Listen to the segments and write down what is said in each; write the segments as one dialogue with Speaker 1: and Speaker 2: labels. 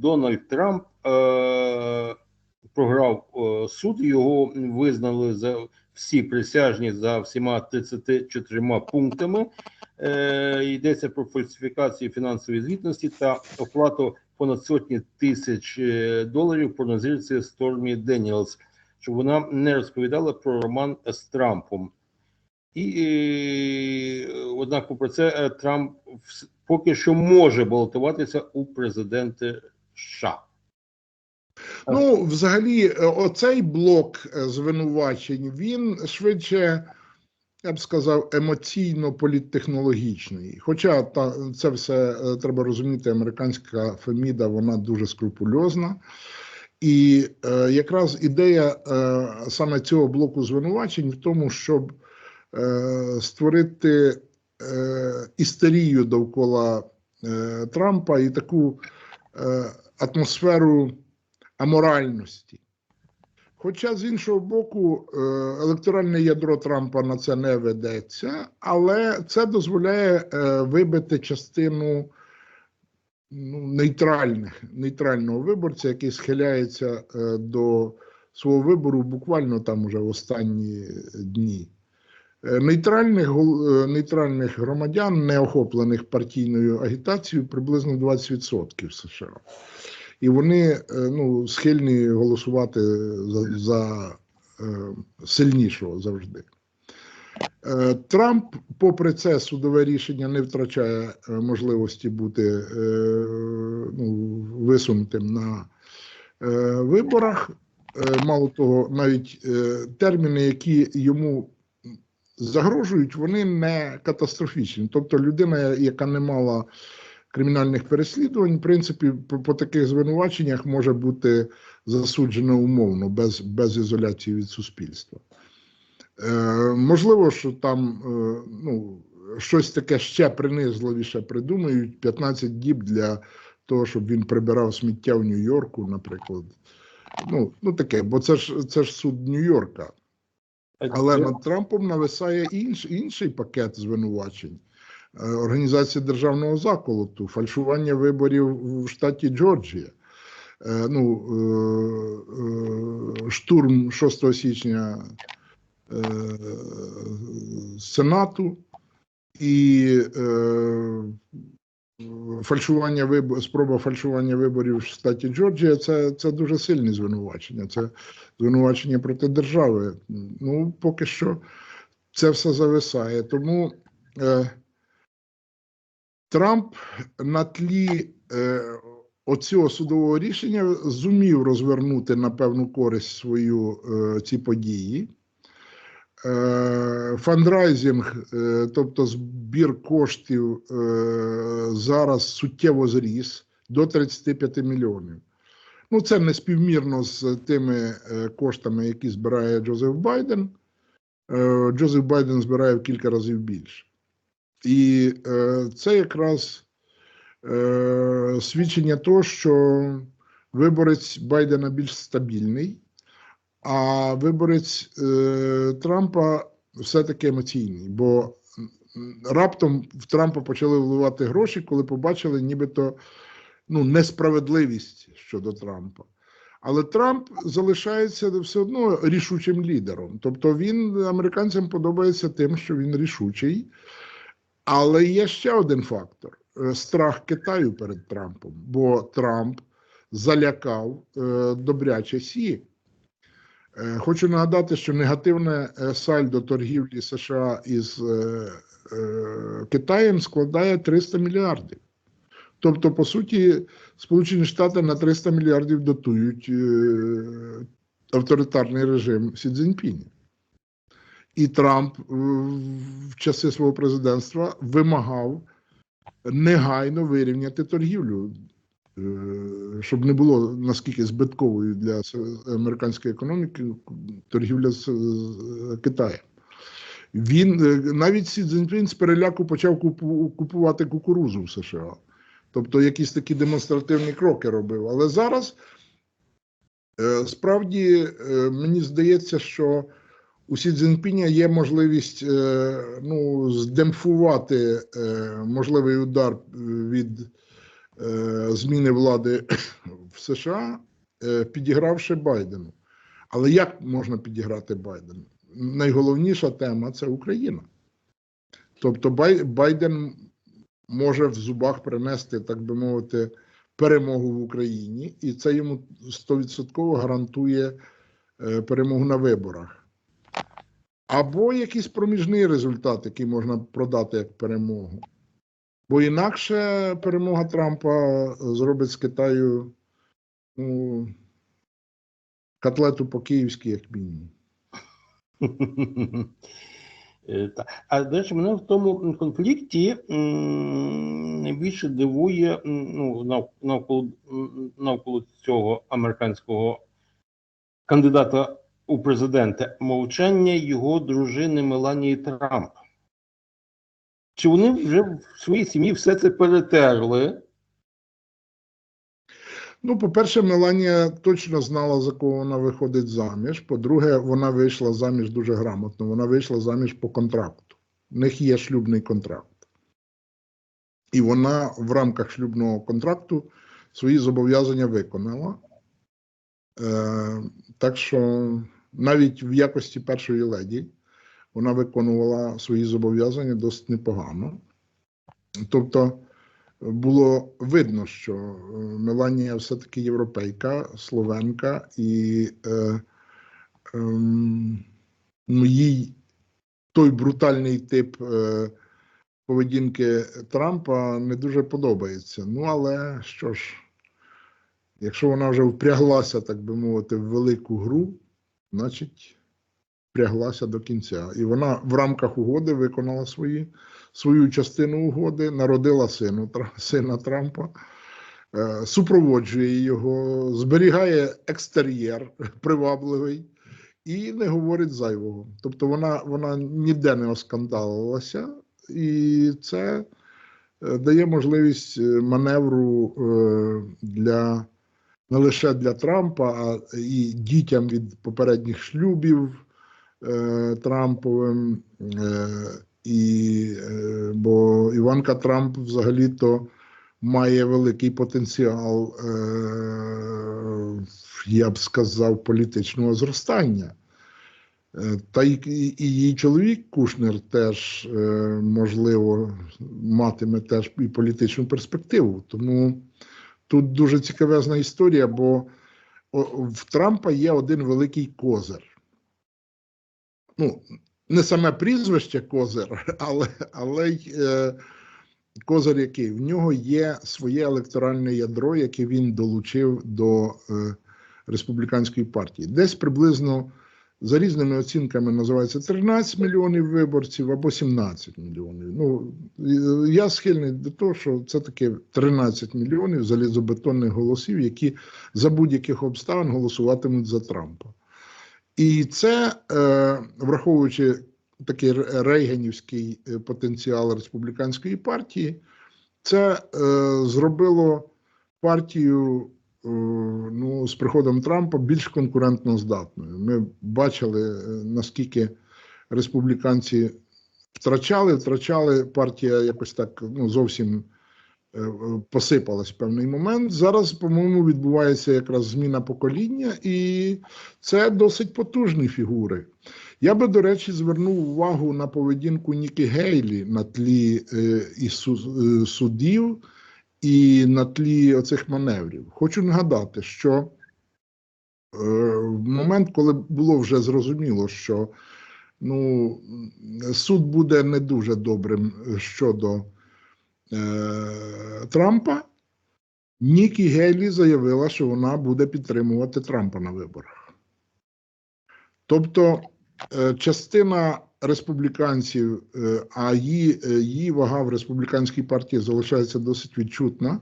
Speaker 1: Дональд Трамп е, програв е, суд, його визнали за всі присяжні за всіма 34 пунктами. Е, йдеться про фальсифікацію фінансової звітності та оплату понад сотні тисяч е, доларів порнозірці Стормі Деніелс, щоб вона не розповідала про роман з Трампом. І е, однак, попри це, е, Трамп поки що може балотуватися у президенти США.
Speaker 2: Ну, взагалі, е, оцей блок е, звинувачень він швидше, я б сказав, емоційно-політтехнологічний. Хоча та, це все е, треба розуміти, американська Феміда вона дуже скрупульозна. І е, якраз ідея е, саме цього блоку звинувачень в тому, щоб е, створити е, істерію довкола е, Трампа і таку е, атмосферу аморальності. Хоча, з іншого боку, е, електоральне ядро Трампа на це не ведеться, але це дозволяє е, вибити частину ну, нейтральних, нейтрального виборця, який схиляється е, до свого вибору буквально там уже в останні дні. Е, Нейтральних, е, нейтральних громадян, не охоплених партійною агітацією, приблизно 20% в США і вони е, ну, схильні голосувати за, за сильнішого завжди. Трамп, попри це, судове рішення не втрачає можливості бути ну, висунутим на виборах. Мало того, навіть терміни, які йому загрожують, вони не катастрофічні. Тобто людина, яка не мала кримінальних переслідувань, в принципі, по, по таких звинуваченнях може бути засуджено умовно, без, без ізоляції від суспільства. Е, можливо, що там е, ну, щось таке ще принизливіше придумають 15 діб для того, щоб він прибирав сміття в Нью-Йорку, наприклад. Ну, ну таке, бо це ж це ж суд Нью-Йорка. Але над Трампом нависає інш, інший пакет звинувачень. Е, Організація державного заколоту, фальшування виборів в штаті Джорджія. Е, Ну, е, штурм 6 січня Сенату і фальшування виборів, спроба фальшування виборів в штаті Джорджія це, це дуже сильні звинувачення. Це звинувачення проти держави. Ну, поки що це все зависає. Тому е, Трамп на тлі е, оцього судового рішення зумів розвернути на певну користь свою е, ці події. Е, фандрайзинг, е, тобто збір коштів, е, зараз суттєво зріс до 35 мільйонів. Ну, це не співмірно з тими коштами, які збирає Джозеф Байден. Джозеф Байден збирає в кілька разів більше. І це якраз свідчення того, що виборець Байдена більш стабільний, а виборець е, Трампа все-таки емоційний. Бо раптом в Трампа почали вливати гроші, коли побачили нібито ну, несправедливість щодо Трампа. Але Трамп залишається все одно рішучим лідером. Тобто він американцям подобається тим, що він рішучий. Але є ще один фактор: е, страх Китаю перед Трампом, бо Трамп залякав е, добряче Сі. Е, Хочу нагадати, що негативне е, сальдо торгівлі США із е, Китаєм складає 300 мільярдів. Тобто, по суті, Сполучені Штати на 300 мільярдів дотують авторитарний режим Сі Цзіньпіня. І Трамп в часи свого президентства вимагав негайно вирівняти торгівлю, щоб не було наскільки збитковою для американської економіки торгівля з Китаєм. Він е, навіть Сі Цзіньпін з переляку почав купувати кукурузу в США. Тобто якісь такі демонстративні кроки робив. Але зараз е, справді е, мені здається, що у Сі Цзіньпіня є можливість е, ну, здемпфувати е, можливий удар від е, зміни влади в США, е, підігравши Байдену. Але як можна підіграти Байдену? Найголовніша тема це Україна. Тобто Байден може в зубах принести, так би мовити, перемогу в Україні, і це йому 100% гарантує е, перемогу на виборах. Або якийсь проміжний результат, який можна продати як перемогу. Бо інакше перемога Трампа зробить з Китаю ну, котлету по-київськи, як мінімум.
Speaker 1: Е. А до речі, мене в тому конфлікті найбільше дивує ну, навколо, навколо цього американського кандидата у президенти мовчання його дружини Меланії Трамп. Чи вони вже в своїй сім'ї все це перетерли?
Speaker 2: Ну, по-перше, Меланія точно знала, за кого вона виходить заміж. По-друге, вона вийшла заміж дуже грамотно. Вона вийшла заміж по контракту. У них є шлюбний контракт. І вона в рамках шлюбного контракту свої зобов'язання виконала. Е, так що навіть в якості першої леді вона виконувала свої зобов'язання досить непогано. Тобто, було видно, що е, Меланія все-таки європейка, словенка, і е, ем, ну, їй той брутальний тип е, поведінки Трампа не дуже подобається. Ну, але що ж, якщо вона вже впряглася, так би мовити, в велику гру, значить впряглася до кінця. І вона в рамках угоди виконала свої свою частину угоди, народила сину, сина Трампа, е, супроводжує його, зберігає екстер'єр привабливий і не говорить зайвого. Тобто вона, вона ніде не оскандалилася, і це е, дає можливість е, маневру для не лише для Трампа, а і дітям від попередніх шлюбів Трамповим. Е, і, е, бо Іванка Трамп взагалі-то має великий потенціал, е, я б сказав, політичного зростання. Е, Та і- і її чоловік Кушнер теж, е, можливо, матиме теж і політичну перспективу. Тому тут дуже цікавезна історія, бо в Трампа є один великий козир. Ну, не саме прізвище Козир, але, але е, Козир який? В нього є своє електоральне ядро, яке він долучив до е, республіканської партії. Десь приблизно за різними оцінками називається 13 мільйонів виборців або 17 мільйонів. Ну, е, я схильний до того, що це таки 13 мільйонів залізобетонних голосів, які за будь-яких обставин голосуватимуть за Трампа. І це, е, враховуючи такий ре- рейгенівський е, потенціал республіканської партії, це е, зробило партію ну, з приходом Трампа більш конкурентно здатною. Ми бачили, наскільки республіканці втрачали, втрачали партія якось так ну, зовсім посипалась в певний момент. Зараз, по-моєму, відбувається якраз зміна покоління, і це досить потужні фігури. Я би, до речі, звернув увагу на поведінку Нікі Гейлі на тлі е, і су- е, судів, і на тлі оцих маневрів. Хочу нагадати, що е, в момент, коли було вже зрозуміло, що ну, суд буде не дуже добрим щодо е, Трампа, Нікі Гейлі заявила, що вона буде підтримувати Трампа на виборах. Тобто е, частина республіканців, е, а її, е, її вага в республіканській партії залишається досить відчутна.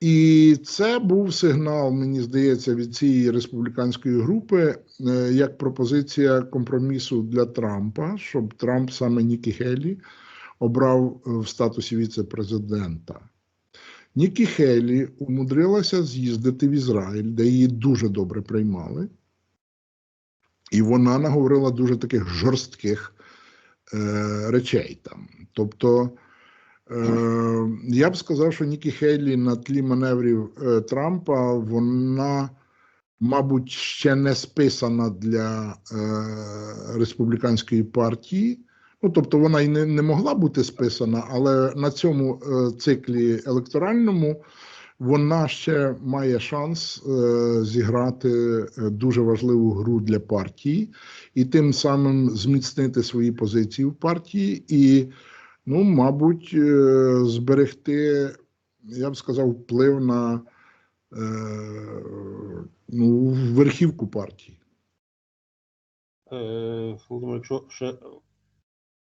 Speaker 2: І це був сигнал, мені здається, від цієї республіканської групи е, як пропозиція компромісу для Трампа, щоб Трамп саме Нікі Гелі обрав е, в статусі віце-президента. Нікі Хейлі умудрилася з'їздити в Ізраїль, де її дуже добре приймали. І вона наговорила дуже таких жорстких е, речей там. Тобто Е, я б сказав, що Нікі Хейлі на тлі маневрів е, Трампа, вона, мабуть, ще не списана для е, республіканської партії. Ну, тобто вона й не, не могла бути списана, але на цьому е, циклі електоральному вона ще має шанс е, зіграти е, дуже важливу гру для партії і тим самим зміцнити свої позиції в партії і, ну, мабуть, е, зберегти, я б сказав, вплив на е, ну, верхівку партії.
Speaker 1: Е, Володимир, якщо ще